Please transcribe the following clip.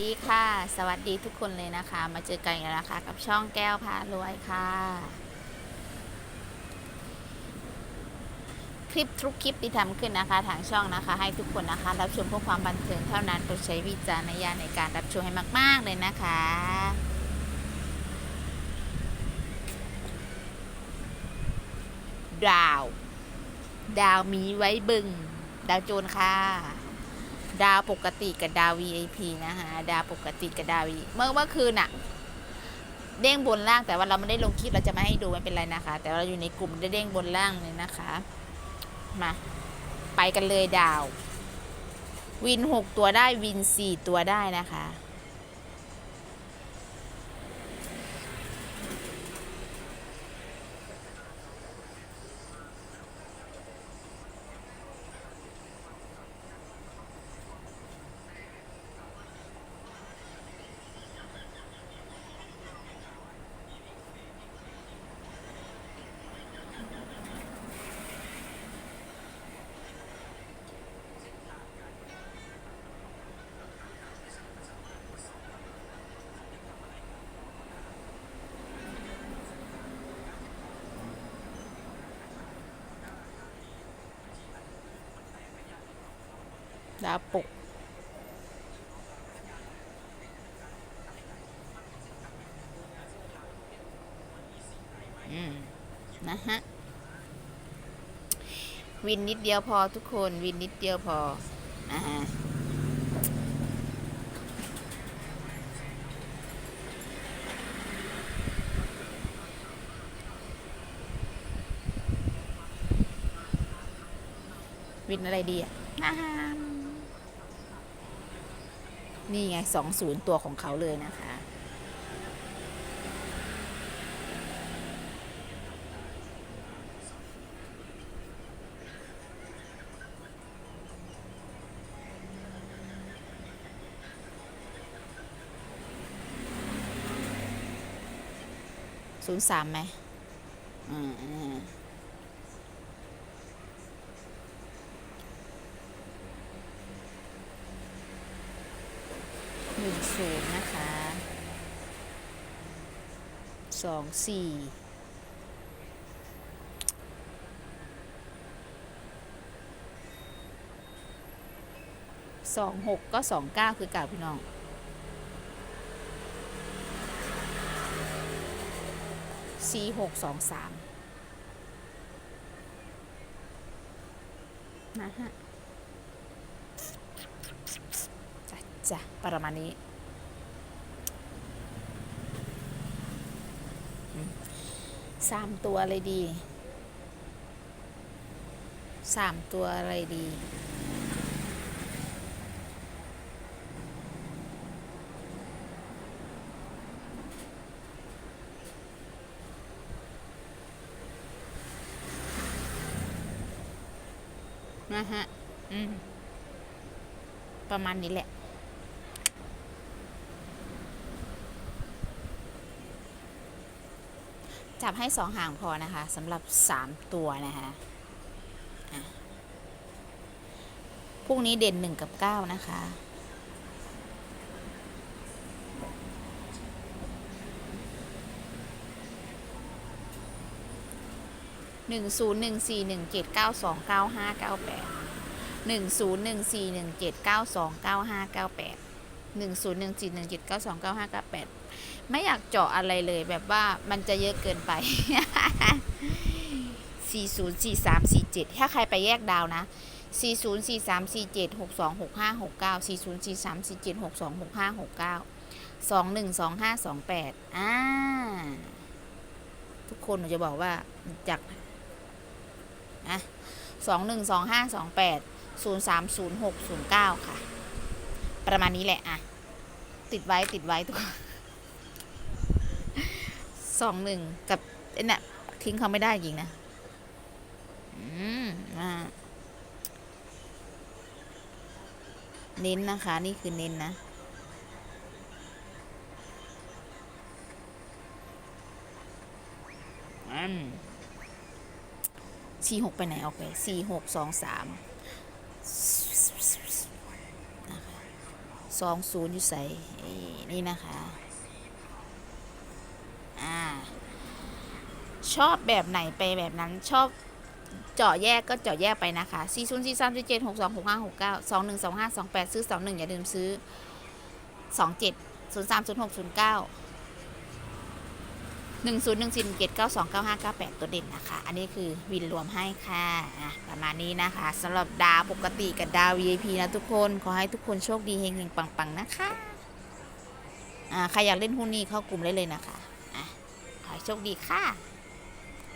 ดีค่ะ สวัสดีทุกคนเลยนะคะ มาเจอกันอีกแล้วนะคะกับช่องแก้วพารวยค่ะ คลิปทุกคลิปที่ทำขึ้นนะคะ ทางช่องนะคะ ให้ทุกคนนะคะ รับชมเพื่อความบันเทิงเท่านั้นโปรดใช้วิจารณญาณในการรับชมให้มาก ๆ เลยนะคะ ดาว ดาวมีไว้บึง ดาวโจรค่ะ ดาวปกติกับดาว VIP นะคะดาวปกติกับดาว V เมื่อเมื่อคืนอะเด้งบนล่างแต่ว่าเราไม่ได้ลงคลิปเราจะไม่ให้ดูไม่เป็นไรนะคะ แต่เราอยู่ในกลุ่มได้เด้งบนล่างเลยนะคะ มา ไปกันเลยดาว วินหกตัวได้วินสี่ตัวได้นะคะ ดาวปุกอืมนะฮะ วินนิดเดียวพอทุกคนวินนิดเดียวพอนะฮะวินอะไรดีอะอ่าม นี่ไงสองศูนย์ตัวของเขาเลยนะคะศูนย์สามไหมอืม หนึ่งศูนย์นะคะสองสี่สองหกก็สองเก้าคือเก่าพี่น้องสี่หกสองสามนะฮะ จ้ะประมาณนี้สามตัวอะไรดีสามตัวอะไรดีนะฮะ อืม ประมาณนี้แหละ จับให้สองหางพอนะคะสำหรับสามตัวนะคะอะพรุ่งนี้เด่นหนึ่งกับเก้านะคะหนึ่งศูนย์หนึ่งสี่หนึ่งเจ็ดเก้าสองเก้าห้าเก้าแปดหนึ่งศูนย์หนึ่งสี่หนึ่งเจ็ดเก้าสองเก้าห้าเก้าแปด หนึ่งศูนย์หนึ่งสี่หนึ่งจ็ดเก้าสองเก้าห้าเก้าแปดไม่อยากเจาะอะไรเลยแบบว่ามันจะเยอะเกินไปสี่ศูนย์สี่สามสี่เจ็ดถ้าใครไปแยกดาวนะสี่ศูนย์สี่สามสี่เจ็ดหกสองหกห้าหกเก้าสี่ศูนย์สี่สามสี่เจ็ดหกสองหกห้าหกเก้าสองหนึ่งสองห้าสองแปดอ่า ทุกคนหนูจะบอกว่าจากนะสองหนึ่งสองห้าสองแปดศูนย์สามศูนย์หกศูนย์เก้าค่ะ ประมาณนี้แหละอะติดไว้ติดไว้ทุกคนสองหนึ่งกับไอ้เนี่ยทิ้งเขาไม่ได้จริงนะอืมอ่าเน้นนะคะ นี่คือเน้นนะอืมสี่หกไปไหนออกไปสี่หกสองสาม สองศูนย์อยู่ใส่นี่นะคะ อ่า ชอบแบบไหนไปแบบนั้นชอบเจาะแยกก็เจาะแยกไปนะคะ4 0 4 3 4 7 6 2 6 5 6 9 2 1 2 5 2 8 ซื้อ 2 1 อย่าลืมซื้อ 2 7 0 3 06 09 1 0 1 4 1 7 9 2 9 5 9 8 ตัวเด่นนะคะ อันนี้คือวินรวมให้ค่ะ ประมาณนี้นะคะสำหรับดาวปกติกับดาว VIP นะทุกคน ขอให้ทุกคนโชคดีเฮงๆ ปัง ๆ นะคะใครอยากเล่นหุ้นนี่เข้ากลุ่มได้เลยนะคะอะขอให้โชคดีค่ะ